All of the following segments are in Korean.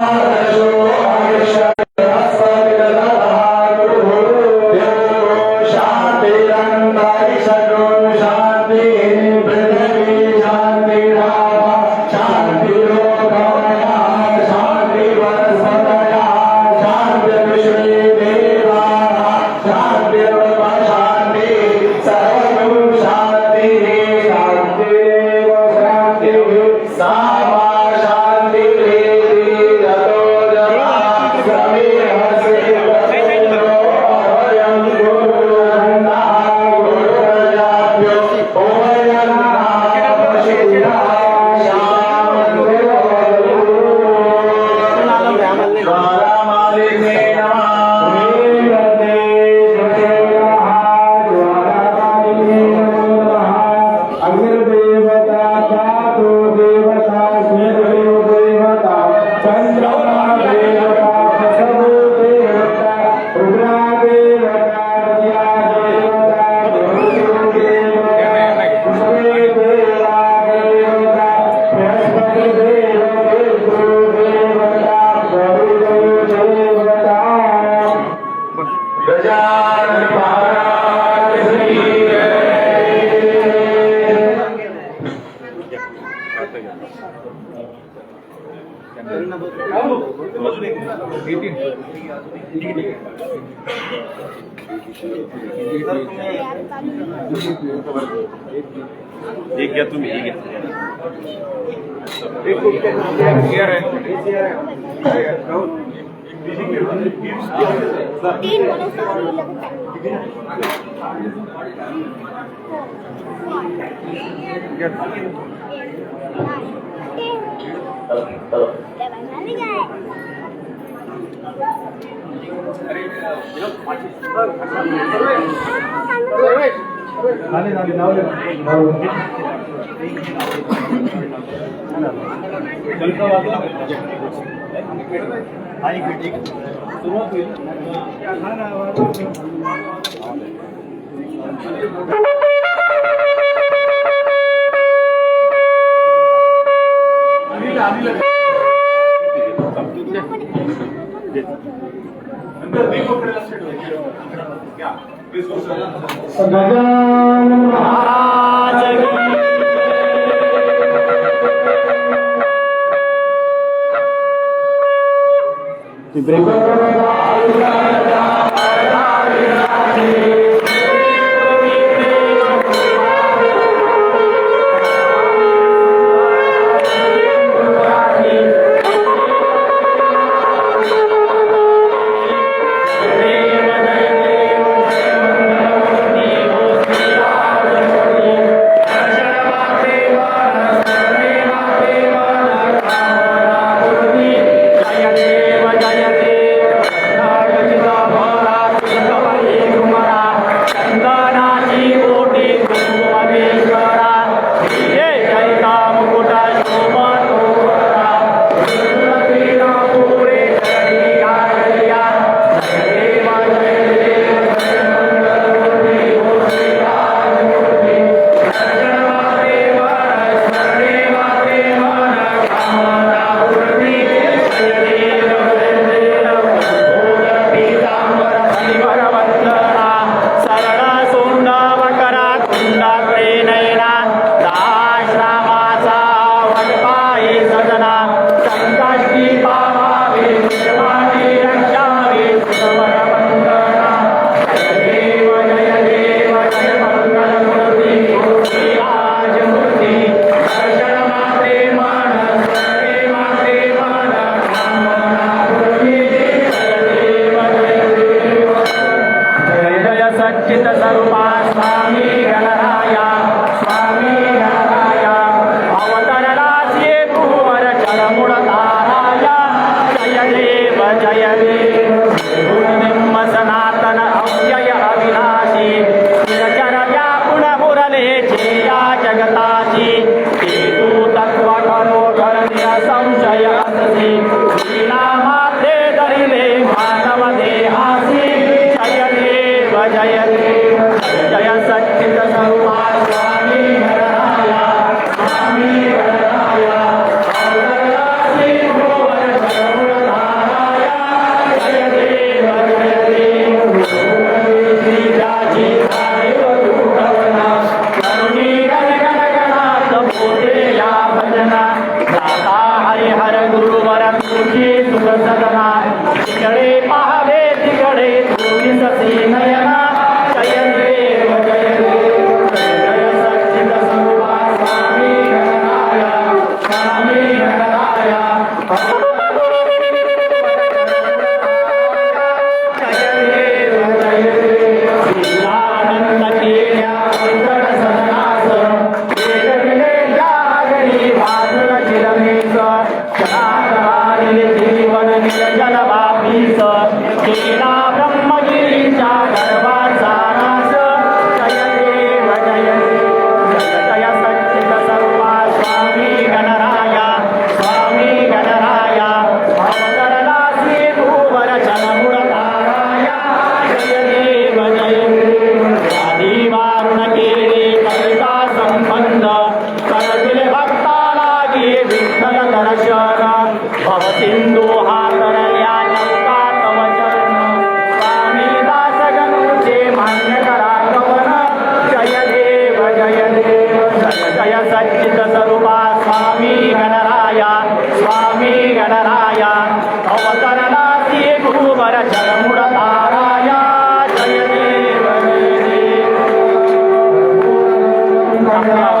Hare Krishna एक घ्या तुम्ही एक घ्या 나네 나네 나오네. 나오네 아니 그 이거 들어와도 하나 하나 아니다 아니다. 네. ब्रेक আমরা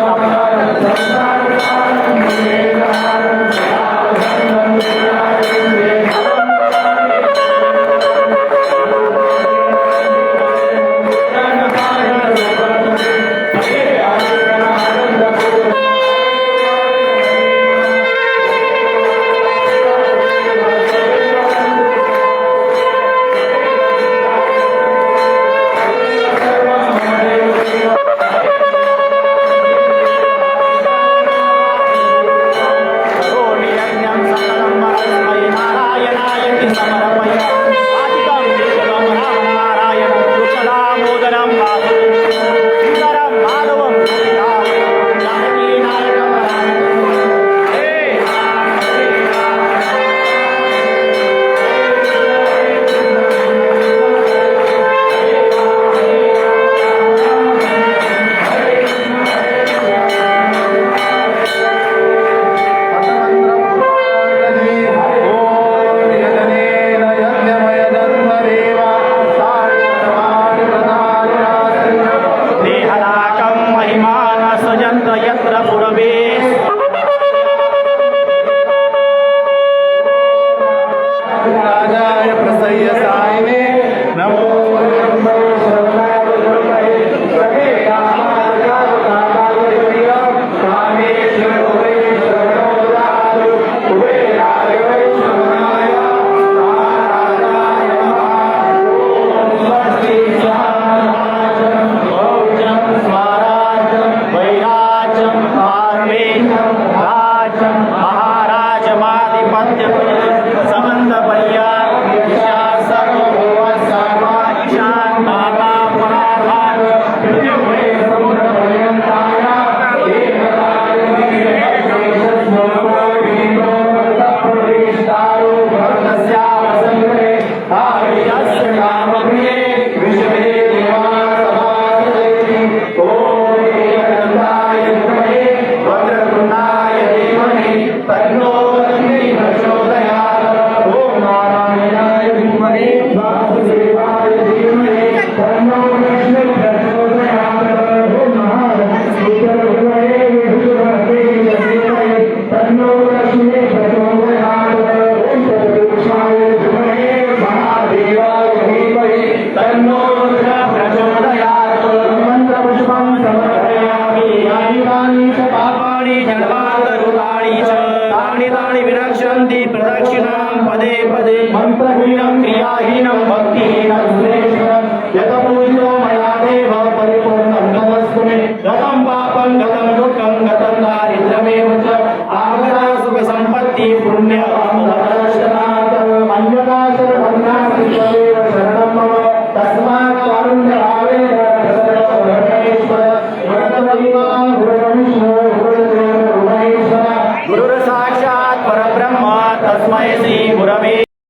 দিয়ে পুণ্যে